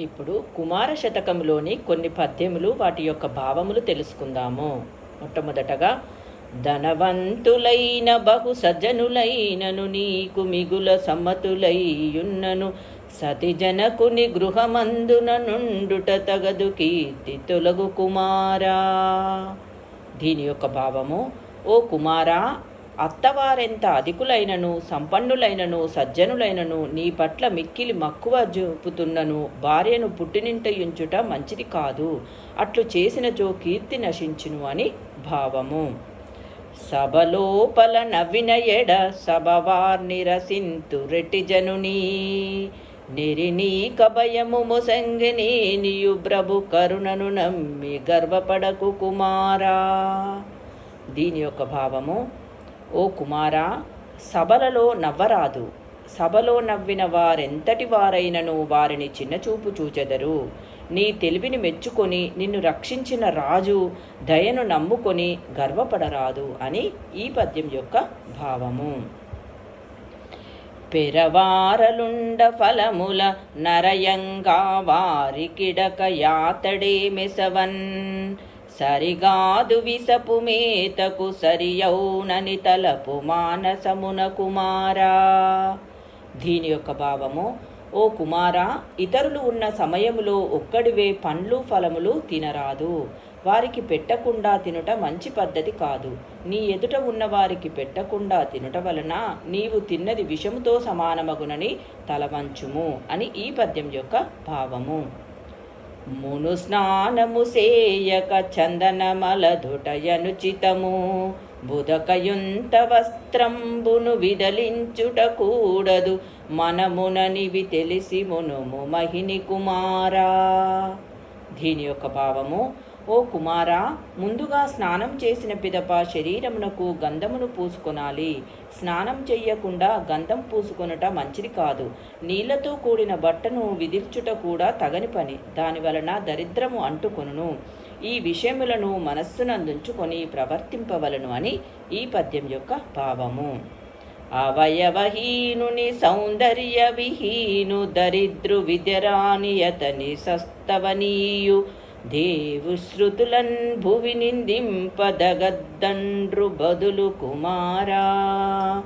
ఇప్పుడు కుమార శతకంలోని కొన్ని పద్యములు వాటి యొక్క భావములు తెలుసుకుందాము. మొట్టమొదటగా ధనవంతులైన బహు సజ్జనులైనను నీకు మిగుల సమ్మతులైయున్నను సతిజనకుని గృహమందున నుండుట తగదు కీర్తి తొలగు కుమారా. దీని యొక్క భావము ఓ కుమారా అత్తవారెంత అధికులైనను సంపన్నులైనను సజ్జనులైనను నీ పట్ల మిక్కిలి మక్కువ చూపుతున్నను భార్యను పుట్టినింట ఉంచుట మంచిది కాదు. అట్లు చేసినచో కీర్తి నశించును అని భావము. సభలోపల నవ్విన ఎడ సభవార్నిరసింతు రెట్టి జనునీ నిరినీ కభయము ముసంగిని నీయు ప్రభు కరుణను నమ్మి గర్వపడకు కుమారా. దీని యొక్క భావము ఓ కుమారా సభలలో నవ్వరాదు. సభలో నవ్విన వారెంతటి వారైనను వారిని చిన్నచూపు చూచెదరు. నీ తెలివిని మెచ్చుకొని నిన్ను రక్షించిన రాజు దయను నమ్ముకొని గర్వపడరాదు అని ఈ పద్యం యొక్క భావము. పెరవారలుండ ఫలముల నరయంగా వారికిడక యాతడే మెసవన్. సరిగాదు విసపు మేతకు సరియౌనని తలపు మానసమున కుమారా. దీని యొక్క భావము ఓ కుమారా ఇతరులు ఉన్న సమయములో ఒక్కడివే పండ్లు ఫలములు తినరాదు. వారికి పెట్టకుండా తినుట మంచి పద్ధతి కాదు. నీ ఎదుట ఉన్న వారికి పెట్టకుండా తినుట వలన నీవు తిన్నది విషముతో సమానమగునని తలవంచుము అని ఈ పద్యం యొక్క భావము. మును స్నానము సేయక చందనమలదుటయనుచితము బుధకయుంత వస్త్రంబును విదలించుట కూడదు. మనముననివి తెలిసి మునుము మహిని కుమారా. దీని యొక్క భావము ఓ కుమారా ముందుగా స్నానం చేసిన పిదప శరీరమునకు గంధమును పూసుకొనాలి. స్నానం చెయ్యకుండా గంధం పూసుకొనుట మంచిది కాదు. నీళ్ళతో కూడిన బట్టను విదిల్చుట కూడా తగని పని. దాని వలన దరిద్రము అంటుకొనును. ఈ విషయములను మనస్సునందుంచుకొని ప్రవర్తింపవలను అని ఈ పద్యం యొక్క భావము. అవయవహీనుని సౌందర్య విహీను దరిద్రు విద్యరాని అతని సస్తవనీయు దేవు శృతులన్ భువి నిందింపదగద్దండ్రు బదులు కుమారా.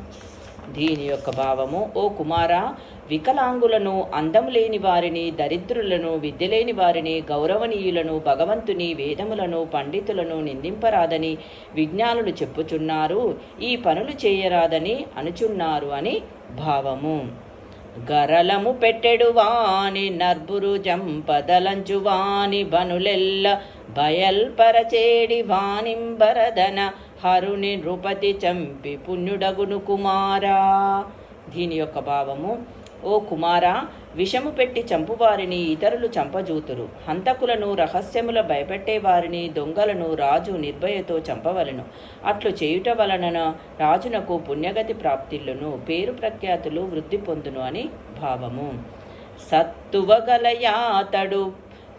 దీని యొక్క భావము ఓ కుమారా వికలాంగులను అందం లేని వారిని దరిద్రులను విద్య లేని వారిని గౌరవనీయులను భగవంతుని వేదములను పండితులను నిందింపరాదని విజ్ఞానులు చెప్పుచున్నారు. ఈ పనులు చేయరాదని అనుచున్నారు అని భావము. గరలము పెట్టెడువాని నర్బురు జంపదలంచువాని బనులెల్ల బయల్పరచేడి వానింబరదన హరుని నృపతి చంపి పుణ్యుడగును కుమారా. దీని యొక్క భావము ఓ కుమారా విషము పెట్టి చంపువారిని ఇతరులు చంపజూతురు. హంతకులను రహస్యముల భయపెట్టేవారిని దొంగలను రాజు నిర్భయతో చంపవలను. అట్లు చేయుట వలన రాజునకు పుణ్యగతి ప్రాప్తిల్లును పేరు ప్రఖ్యాతులు వృద్ధి పొందును అని భావము. సత్తువగలయాతడు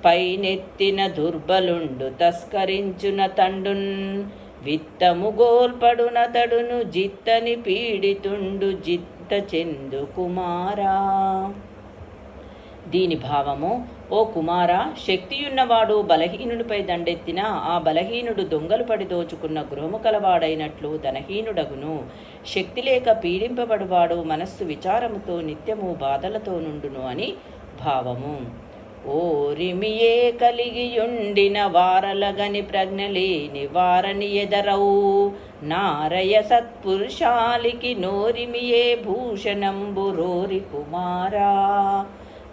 పైనెత్తిన దుర్బలుండు తస్కరించున తండున్ విత్తము గోల్పడునతడును జిత్తని పీడితుండు జిత్త చెందు కుమారా. దీని భావము ఓ కుమార శక్తియున్నవాడు బలహీనుడిపై దండెత్తిన ఆ బలహీనుడు దొంగలు పడి దోచుకున్న గృహము కలవాడైనట్లు ధనహీనుడగును. శక్తి లేక పీడింపబడువాడు మనస్సు విచారముతో నిత్యము బాధలతో నుండును అని భావము. ఓరిమియే కలిగియుండిన వారలగని ప్రజ్ఞలేని వారని ఎదరవు. నారయ సత్పురుషాలికి నోరిమియే భూషణంబు రోరి కుమారా.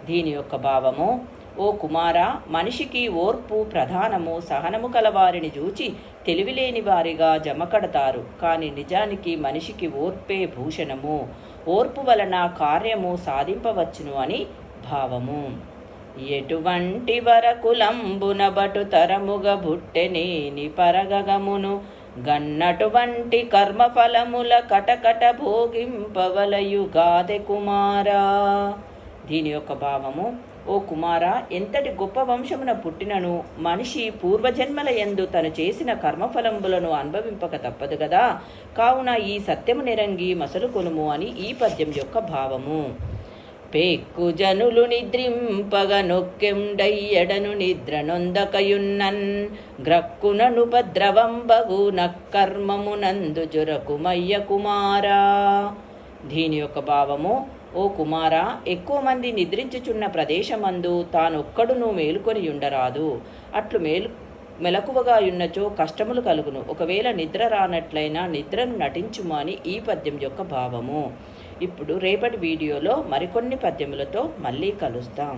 దీని యొక్క భావము ఓ కుమారా మనిషికి ఓర్పు ప్రధానము సహనము కలవారిని చూచి తెలివిలేని వారిగా జమకడతారు. కానీ నిజానికి మనిషికి ఓర్పే భూషణము ఓర్పు వలన కార్యము సాధింపవచ్చును అని భావము. ఎటువంటి వరకులంబున బటు తరముగ బుట్టెనేని పరగగమును. గన్నటువంటి కర్మఫలముల కటకట భోగింపవలయు గాదె కుమారా. దీని యొక్క భావము ఓ కుమార ఎంతటి గొప్ప వంశమున పుట్టినను మనిషి పూర్వజన్మల యందు తను చేసిన కర్మఫలంబులను అనుభవింపక తప్పదు కదా కావున ఈ సత్యము నిరంగి మసలు కొనుము అని ఈ పద్యం యొక్క భావము. పేక్కు జనులు నిద్రింపగ నొక్కెండయ్యడను నిద్ర నొందకయున్నన్ గ్రక్కుననుపద్రవంబగు నక్కర్మమునందు జురకుమయ్య కుమారా. దీని యొక్క భావము ఓ కుమార ఎక్కువ మంది నిద్రించుచున్న ప్రదేశమందు తానొక్కడును మేలుకొని ఉండరాదు అట్లు మేలు మెలకువగా ఉన్నచో కష్టములు కలుగును. ఒకవేళ నిద్ర రానట్లయినా నిద్రను నటించుమని ఈ పద్యం యొక్క భావము. ఇప్పుడు రేపటి వీడియోలో మరికొన్ని పద్యములతో మళ్ళీ కలుస్తాం.